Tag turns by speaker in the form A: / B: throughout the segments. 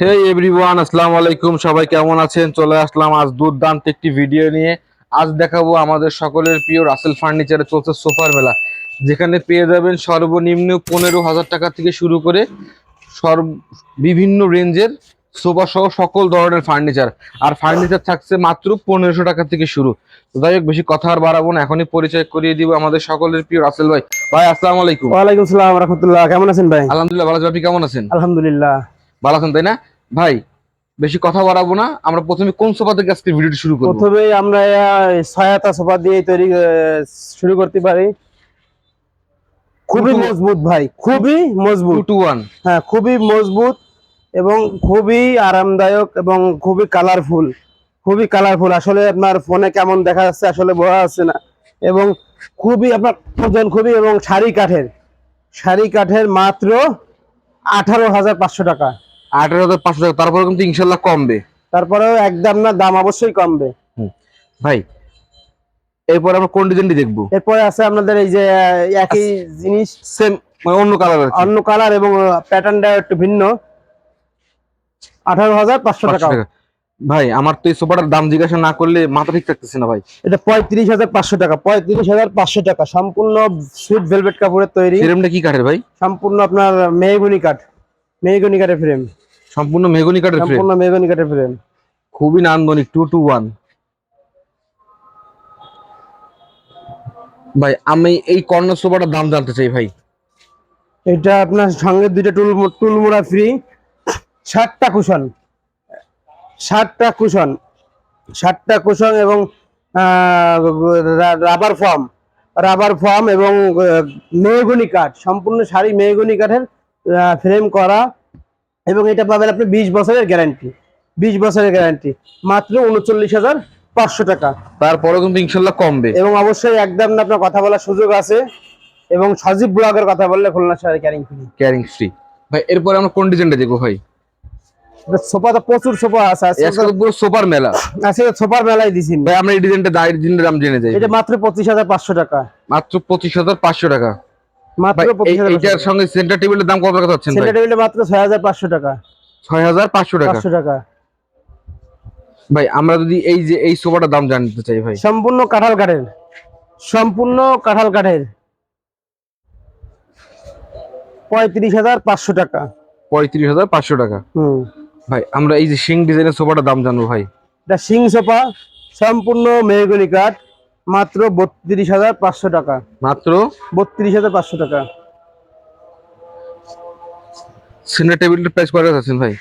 A: হে everyone আসসালামু আলাইকুম। সবাই কেমন আছেন? চলে আসলাম আজ দুর্দান্ত একটি ভিডিও নিয়ে। আজ দেখাবো আমাদের সকলের প্রিয় রাসেল ফার্নিচারে চলছে সোফার মেলা। যেখানে পেয়ে যাবেন সর্বনিম্ন পনেরো হাজার টাকা থেকে শুরু করে সর্ব বিভিন্ন রেঞ্জের সোফা সহ সকল ধরনের ফার্নিচার আর ফার্নিচার থাকছে মাত্র পনেরোশো টাকা থেকে শুরু। তো যাই হোক বেশি কথা আর বাড়াবো না। এখনই পরিচয় করিয়ে দিব আমাদের সকলের প্রিয় রাসেল ভাই। ভাই আসসালামু আলাইকুম।
B: ওয়ালাইকুম সালাম রহমতুল্লাহ। কেমন আছেন ভাই?
A: আলহামদুলিল্লাহ ভালো আপনি কেমন আছেন?
B: আলহামদুলিল্লাহ।
A: ভালো আছেন তাই না? ভাই বেশি কথা বাড়াবো না। আমরা প্রথমে কোন সোফা থেকে আজকে ভিডিওটি শুরু করব?
B: প্রথমে আমরা সহায়তা সোফা দিয়ে তৈরি শুরু করতে পারি। খুবই মজবুত ভাই খুবই মজবুত।
A: টু ওয়ান
B: হ্যাঁ খুবই মজবুত এবং খুবই আরামদায়ক এবং খুবই কালারফুল খুবই কালারফুল আসলে আপনার ফোনে কেমন দেখা যাচ্ছে আসলে বোঝা যাচ্ছে না। এবং খুবই আপনার ওজন খুবই এবং শাড়ি কাঠের। শাড়ি কাঠের মাত্র আঠারো হাজার পাঁচশো টাকা।
A: আঠারো হাজার পাঁচশো টাকা। তারপরে কিন্তু ইনশাল্লাহ কমবে।
B: তারপরেও একদম না দাম অবশ্যই কমবে।
A: ভাই এরপর আমরা কোন ডিজাইনটি দেখব?
B: এরপরে আছে আপনাদের এই যে একই জিনিস।
A: সেম মানে অন্য কালার
B: অন্য কালার এবং প্যাটার্নটা একটু ভিন্ন। আঠারো হাজার পাঁচশো টাকা।
A: টাকা। ভাই আমার তো এই সোফাটার দাম জিজ্ঞাসা না করলে মাথা ঠিক থাকতেছে না ভাই।
B: এটা পঁয়ত্রিশ হাজার পাঁচশো টাকা পঁয়ত্রিশ হাজার পাঁচশো টাকা। সম্পূর্ণ সুইট ভেলভেট কাপড়ের তৈরি।
A: ফ্রেমটা কি কাঠের ভাই?
B: সম্পূর্ণ আপনার মেহগুনি কাঠ মেহগুনি কাঠের ফ্রেম
A: সম্পূর্ণ মেহগনি কাঠের ফ্রেম
B: সম্পূর্ণ মেহগুনি কাঠের ফ্রেম
A: খুবই নান্দনিক টু টু ওয়ান ভাই আমি এই কর্নার সোফাটার দাম জানতে চাই ভাই।
B: এটা আপনার সঙ্গে দুইটা টুল টুলমোড়া ফ্রি ষাটটা কুশন ষাটটা কুশন ষাটটা কুশন এবং রাবার ফর্ম রাবার ফর্ম এবং মেহগুনি কাঠ। সম্পূর্ণ শাড়ি মেহগুনি কাঠের ফ্রেম করা। এবং এটা পাবেন আপনি বিশ বছরের গ্যারান্টি বিশ বছরের গ্যারান্টি। মাত্র উনচল্লিশ হাজার পাঁচশো টাকা।
A: তারপরে কিন্তু ইনশাল্লাহ কমবে।
B: এবং অবশ্যই একদম না আপনার কথা বলার সুযোগ আছে। এবং সজীব ব্লগের কথা বললে খুলনা শহরে ক্যারিং ফ্রি
A: ক্যারিং ফ্রি ভাই এরপরে আমরা কোন ডিজাইনটা দেখব ভাই?
B: সোফা তো প্রচুর সোফা আছে আজকে
A: আজকে পুরো সোফার মেলা।
B: আজকে সোফার মেলায় দিছি
A: ভাই আমরা এই ডিজাইনটা ডিজাইনের দাম জেনে যাই।
B: এটা মাত্র পঁচিশ হাজার পাঁচশো টাকা।
A: মাত্র পঁচিশ হাজার পাঁচশো টাকা।
B: মাত্র
A: সঙ্গে সেন্টার টেবিলের দাম কত টাকা চাচ্ছেন
B: সেন্টার টেবিলে মাত্র ছয় হাজার পাঁচশো টাকা।
A: ছয় হাজার পাঁচশো টাকা।
B: পাঁচশো টাকা।
A: ভাই আমরা যদি এই যে এই সোফাটার দাম জানতে চাই ভাই।
B: সম্পূর্ণ কাঁঠাল কাঠের। সম্পূর্ণ কাঁঠাল কাঠের। পঁয়ত্রিশ হাজার পাঁচশো টাকা।
A: পঁয়ত্রিশ হাজার পাঁচশো টাকা।
B: হুম।
A: ভাই আমরা এই যে সিং ডিজাইনের সোফাটার দাম জানব ভাই।
B: এটা সিং সোফা সম্পূর্ণ মেহগুনি কাঠ। মাত্র বত্রিশ হাজার পাঁচশো টাকা।
A: মাত্র?
B: বত্রিশ হাজার পাঁচশো টাকা।
A: সেন্টার টেবিলের প্রাইস কত আছেন ভাই?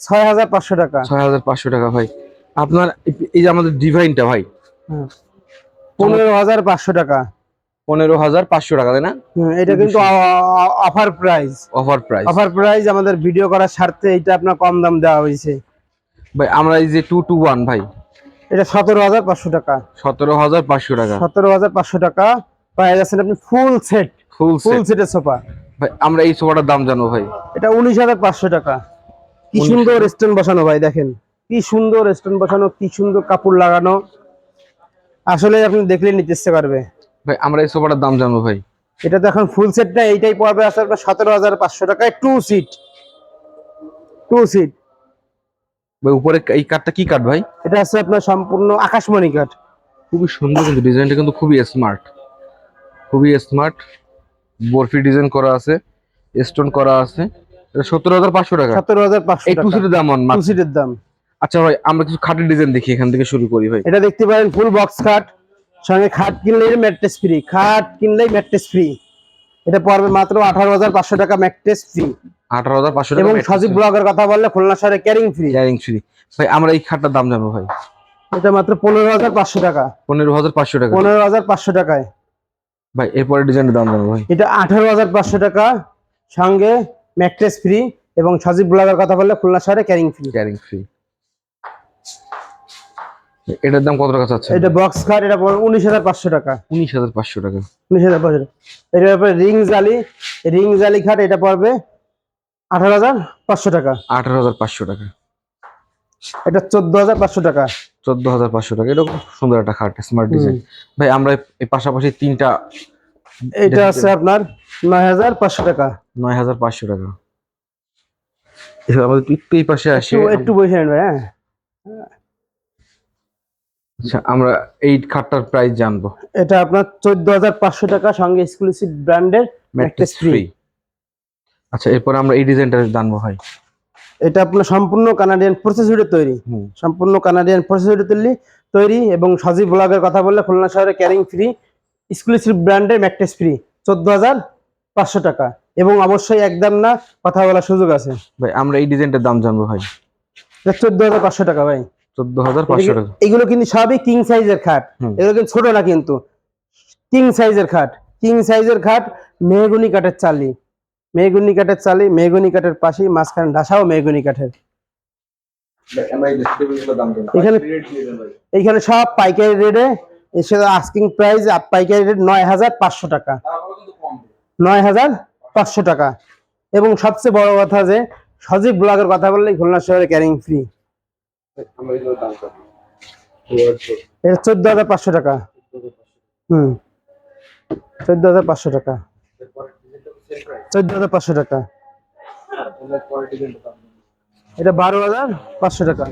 B: ছয় হাজার পাঁচশো টাকা।
A: ছয় হাজার পাঁচশো টাকা ভাই। আপনার এই- যে আমাদের ডিভাইনটা ভাই।
B: পনেরো হাজার পাঁচশো টাকা।
A: পনেরো হাজার পাঁচশো টাকা তাই না?
B: এটা কিন্তু offer price
A: offer price
B: offer price আমাদের ভিডিও করার স্বার্থে এটা আপনার কম দাম দেওয়া হয়েছে।
A: ভাই আমরা এই যে টু টু ওয়ান ভাই
B: এটা সতেরো হাজার পাঁচশো টাকা।
A: সতেরো হাজার পাঁচশো টাকা।
B: সতেরো হাজার পাঁচশো টাকা। পেয়ে যাচ্ছেন আপনি ফুল সেট
A: ফুল
B: ফুল সেটের সোফা।
A: ভাই আমরা এই সোফাটার দাম জানব ভাই।
B: এটা উনিশ হাজার পাঁচশো টাকা। কি সুন্দর স্ট্যান্ড বসানো ভাই দেখেন। কি সুন্দর স্ট্যান্ড বসানো কি সুন্দর কাপড় লাগানো। আসলে আপনি দেখলে নিতে ইচ্ছে করবে।
A: ভাই আমরা এই সোফাটার দাম জানব ভাই।
B: এটা তো এখন ফুল সেট না এইটাই পড়বে আসলে সতেরো হাজার পাঁচশো টাকায় টু সিট টু সিট
A: উপরে এই কাঠটা কি কাঠ ভাই?
B: এটা আছে আপনার সম্পূর্ণ আকাশমণি কাঠ।
A: খুবই সুন্দর কিন্তু ডিজাইনটা কিন্তু খুবই স্মার্ট খুবই স্মার্ট বরফি ডিজাইন করা আছে স্টোন করা আছে। এটা হাজার পাঁচশো টাকা।
B: সতেরো হাজার পাঁচশো
A: এই টু সিটের দাম অন
B: টু সিটের দাম।
A: আচ্ছা ভাই আমরা কিছু খাটের ডিজাইন দেখি এখান থেকে শুরু করি ভাই।
B: এটা দেখতে পারেন ফুল বক্স খাট। সঙ্গে খাট কিনলেই ম্যাট্রেস ফ্রি খাট কিনলেই ম্যাট্রেস ফ্রি এটা পড়বে মাত্র আঠারো হাজার পাঁচশো টাকা ম্যাট্রেস ফ্রি
A: আঠারো হাজার পাঁচশো টাকা এবং
B: সজীব ব্লগের কথা বললে খুলনা শহরে ক্যারিং ফ্রি
A: ক্যারিং ফ্রি ভাই আমরা এই খাটটার দাম জানব ভাই।
B: এটা মাত্র পনেরো হাজার পাঁচশো টাকা।
A: পনেরো হাজার পাঁচশো টাকা।
B: পনেরো হাজার পাঁচশো টাকায়।
A: ভাই এরপরে ডিজাইনের দাম জানব ভাই।
B: এটা আঠারো হাজার পাঁচশো টাকা সঙ্গে ম্যাট্রেস ফ্রি এবং সজীব ব্লগের কথা বললে খুলনা শহরে ক্যারিং ফ্রি
A: ক্যারিং ফ্রি এটার দাম কত টাকা চাচ্ছে
B: এটা বক্স খাট এটা উনিশ হাজার পাঁচশো টাকা।
A: উনিশ হাজার পাঁচশো টাকা।
B: উনিশ হাজার পাঁচশো টাকা। এটার ব্যাপারে রিং জালি রিং জালি খাট এটা পড়বে আঠারো হাজার পাঁচশো টাকা।
A: আঠারো হাজার পাঁচশো টাকা।
B: এটা চোদ্দ হাজার পাঁচশো টাকা।
A: চোদ্দ হাজার পাঁচশো টাকা। খুব সুন্দর একটা খাট স্মার্ট ডিজাইন ভাই আমরা এই- পাশাপাশি তিনটা
B: এটা আছে আপনার নয় হাজার পাঁচশো টাকা।
A: নয় হাজার পাঁচশো টাকা। এবার আমাদের একটু এই পাশে আসি।
B: একটু একটু বসে নেন ভাই হ্যাঁ।
A: আচ্ছা আমরা এই খাটটার প্রাইস জানব।
B: এটা আপনার চোদ্দ হাজার পাঁচশো টাকা সঙ্গে এক্সক্লুসিভ ব্র্যান্ডের
A: ম্যাট্রেস ফ্রি আচ্ছা এরপর আমরা এই ডিজাইনটা জানব ভাই।
B: এটা আপনার সম্পূর্ণ কানাডিয়ান প্রসেসরে তৈরি। সম্পূর্ণ কানাডিয়ান প্রসেসরে তৈরি তৈরি এবং সজীব ব্লগের কথা বললে খুলনা শহরে ক্যারিং ফ্রি এক্সক্লুসিভ ব্র্যান্ডের ম্যাট্রেস ফ্রি চোদ্দ হাজার পাঁচশো টাকা। এবং অবশ্যই একদম না কথা বলার সুযোগ আছে।
A: ভাই আমরা এই ডিজাইনটার দাম জানব ভাই।
B: এটা চোদ্দ হাজার পাঁচশো টাকা ভাই।
A: টাকা।
B: এগুলো কিন্তু সবই কিং সাইজের খাট। এগুলো কিন্তু ছোট না কিন্তু। কিং সাইজের খাট। কিং সাইজের খাট মেহগুনি কাঠের চালি। মেহগুনি কাঠের চালি মেহগুনি কাঠের পাশেই মাঝখানে ঢাসাও মেহগুনি কাঠের। এখানে এইখানে সব পাইকারি রেটে এসে আস্কিং প্রাইস পাইকারি রেট নয় হাজার পাঁচশো টাকা। নয় হাজার পাঁচশো টাকা। এবং সবচেয়ে বড় কথা যে সজীব ব্লগের কথা বললেই খুলনা শহরে ক্যারিং ফ্রি এটা চোদ্দ হাজার পাঁচশো টাকা। হুম। চোদ্দ হাজার পাঁচশো টাকা। চোদ্দ হাজার পাঁচশো টাকা। এটা বারো হাজার পাঁচশো টাকা।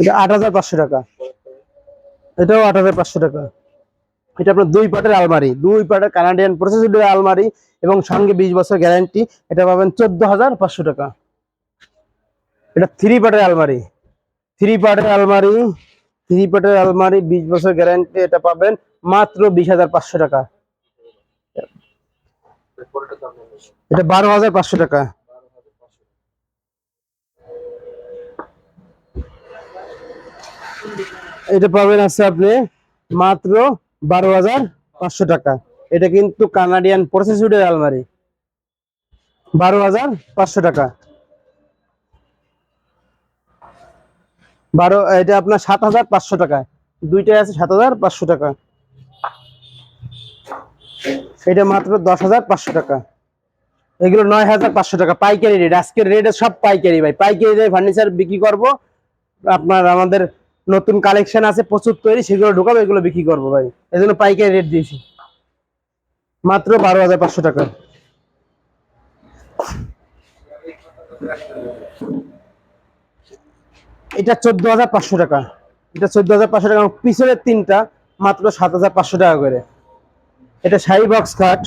B: এটা আট হাজার পাঁচশো টাকা। এটাও আট হাজার পাঁচশো টাকা। এটা আপনার দুই পাটের আলমারি। দুই পাটের কানাডিয়ান প্রসেসরের আলমারি এবং সঙ্গে বিশ বছর গ্যারান্টি এটা পাবেন চোদ্দ হাজার পাঁচশো টাকা। এটা থ্রি পাটের আলমারি। থ্রি পার্টের আলমারি থ্রি পার্টের আলমারি, বিশ বছর গ্যারান্টি এটা পাবেন মাত্র বিশ হাজার পাঁচশো টাকা। এটা বারো হাজার পাঁচশো টাকা। এটা পাবেন আছে আপনি মাত্র বারো হাজার পাঁচশো টাকা। এটা কিন্তু কানাডিয়ান প্রসেসুডের আলমারি। বারো হাজার পাঁচশো টাকা। বারো, এটা আপনার সাত হাজার পাঁচশো টাকা। দুইটাই আছে সাত হাজার পাঁচশো টাকা। এটা মাত্র দশ হাজার পাঁচশো টাকা। এগুলো নয় হাজার পাঁচশো টাকা, পাইকারি রেট আজকের রেটে সব পাইকারি ভাই। পাইকারি রেটে ফার্নিচার বিক্রি করব, আপনার আমাদের নতুন কালেকশন আছে, প্রচুর তৈরি, সেগুলো ঢুকাবো, এগুলো বিক্রি করব ভাই। এই জন্য পাইকারি রেট দিয়েছি। মাত্র বারো হাজার পাঁচশো টাকা। এটা চোদ্দ হাজার পাঁচশো টাকা। এটা চোদ্দ হাজার পাঁচশো টাকা পিছনের তিনটা মাত্র সাত হাজার পাঁচশো টাকা করে। এটা শাড়ি বক্স খাট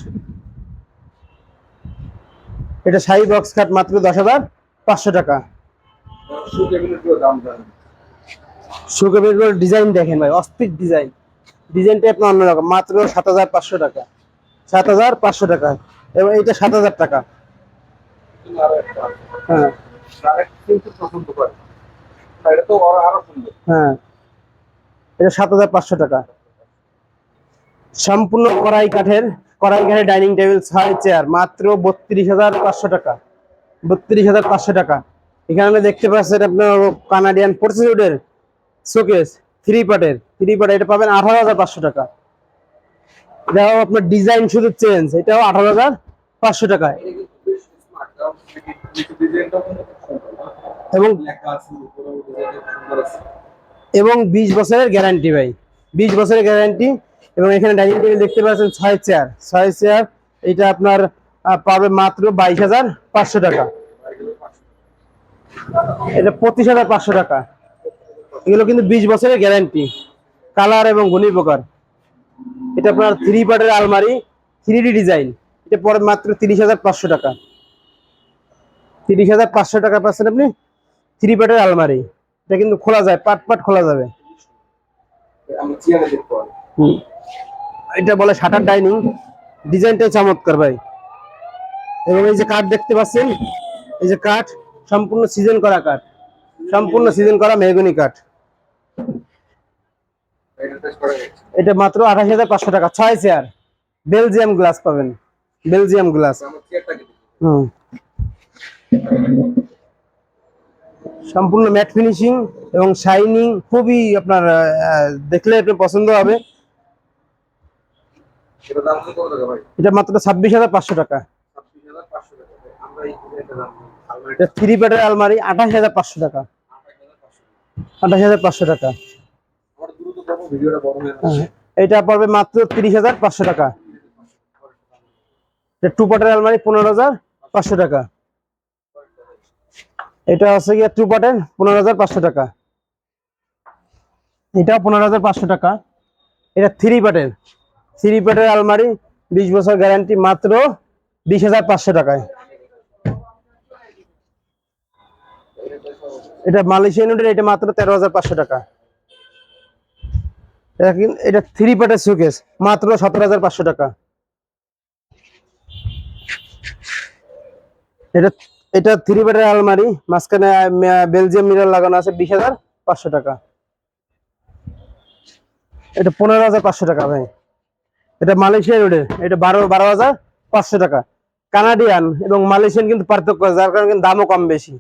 B: এটা শাড়ি বক্স খাট মাত্র দশ হাজার পাঁচশো টাকা। সুখের ডিজাইন দেখেন ভাই, অস্থির ডিজাইন ডিজাইনটা আপনার অন্যরকম, মাত্র সাত হাজার পাঁচশো টাকা। সাত হাজার পাঁচশো টাকা, এবং এটা সাত হাজার টাকা। হ্যাঁ। হ্যাঁ। এটা সাত হাজার পাঁচশো টাকা। সম্পূর্ণ কড়াই কাঠের কড়াই কাঠের ডাইনিং টেবিল ছয় চেয়ার মাত্র বত্রিশ হাজার পাঁচশো টাকা। বত্রিশ হাজার পাঁচশো টাকা। এখানে দেখতে পাচ্ছেন আপনার কানাডিয়ান পর্সিউডের শোকেস থ্রি পার্টের থ্রি পার্ট এটা পাবেন আঠারো হাজার পাঁচশো টাকা। এটাও আপনার ডিজাইন শুধু চেঞ্জ এটাও আঠারো হাজার পাঁচশো টাকা। এবং এবং বিশ বছরের গ্যারান্টি ভাই বিশ বছরের গ্যারান্টি। এবং এখানে ডাইনিং টেবিল দেখতে পাচ্ছেন ছয় চেয়ার। ছয় চেয়ার এটা আপনার পাবে মাত্র বাইশ হাজার পাঁচশো টাকা। এটা পঁচিশ হাজার পাঁচশো টাকা। এগুলো কিন্তু বিশ বছরের গ্যারান্টি। কালার এবং গুণী প্রকার। এটা আপনার থ্রি পার্টের আলমারি থ্রি ডি ডিজাইন। এটা পরে মাত্র তিরিশ হাজার পাঁচশো টাকা। তিরিশ হাজার পাঁচশো টাকা পাচ্ছেন আপনি? থ্রি পার্টের আলমারি। এটা কিন্তু খোলা যায় পাট পাট খোলা যাবে। এটা বলে শাটার ডাইনিং। ডিজাইনটাই চমৎকার ভাই। এবং এই যে কাঠ দেখতে পাচ্ছেন এই যে কাঠ সম্পূর্ণ সিজন করা কাঠ। সম্পূর্ণ সিজন করা মেহগনি কাঠ। এটা মাত্র আঠাশ হাজার পাঁচশো টাকা। ছয় চেয়ার বেলজিয়াম গ্লাস পাবেন। Belgium glass hmm. সম্পূর্ণ ম্যাট ফিনিশিং এবং শাইনিং খুবই আপনার দেখলে আপনার পছন্দ হবে। এটা মাত্র ছাব্বিশ হাজার পাঁচশো টাকা। এটা থ্রি বেডের আলমারি আঠাশ হাজার পাঁচশো টাকা। আঠাশ হাজার পাঁচশো টাকা। হ্যাঁ, এটা পড়বে মাত্র তিরিশ হাজার পাঁচশো টাকা। এটা টু পাটের আলমারি পনেরো হাজার পাঁচশো টাকা। এটা হচ্ছে গিয়ে টু পার্টের পনেরো হাজার পাঁচশো টাকা। এটাও পনেরো হাজার পাঁচশো টাকা। এটা থ্রি পার্টের থ্রি পার্টের আলমারি, বিশ বছর গ্যারান্টি মাত্র বিশ হাজার পাঁচশো টাকায়। এটা মালয়েশিয়ান উডের এটা মাত্র তেরো হাজার পাঁচশো টাকা। এটা এটা থ্রি পার্টের সুকেস মাত্র সতেরো হাজার পাঁচশো টাকা। এটা এটা থ্রি বেডের আলমারি, মাঝখানে বেলজিয়াম মিরর লাগানো আছে বিশ হাজার পাঁচশো টাকা। এটা পনেরো হাজার পাঁচশো টাকা ভাই। এটা মালয়েশিয়া রোডের এটা বারো বারো হাজার পাঁচশো টাকা। কানাডিয়ান এবং মালয়েশিয়ান কিন্তু পার্থক্য যার কারণে কিন্তু দামও কম বেশি।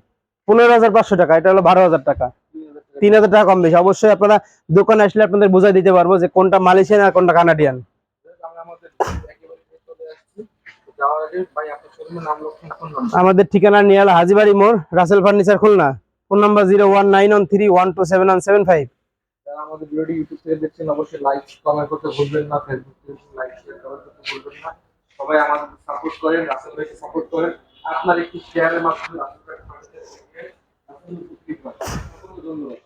B: পনেরো হাজার পাঁচশো টাকা, এটা হলো বারো হাজার টাকা। তিন হাজার টাকা কম বেশি। অবশ্যই আপনারা দোকানে আসলে আপনাদের বোঝাই দিতে পারব যে কোনটা মালয়েশিয়ান আর কোনটা কানাডিয়ান।
A: আমাদের
B: ঠিকানা নিয়াল হাজিবাড়ি মোড় Rasel furniture Khulna. Phone number zero one nine one three one two seven one seven five.
A: আপনার একটু শেয়ারের মাধ্যমে ধন্যবাদ।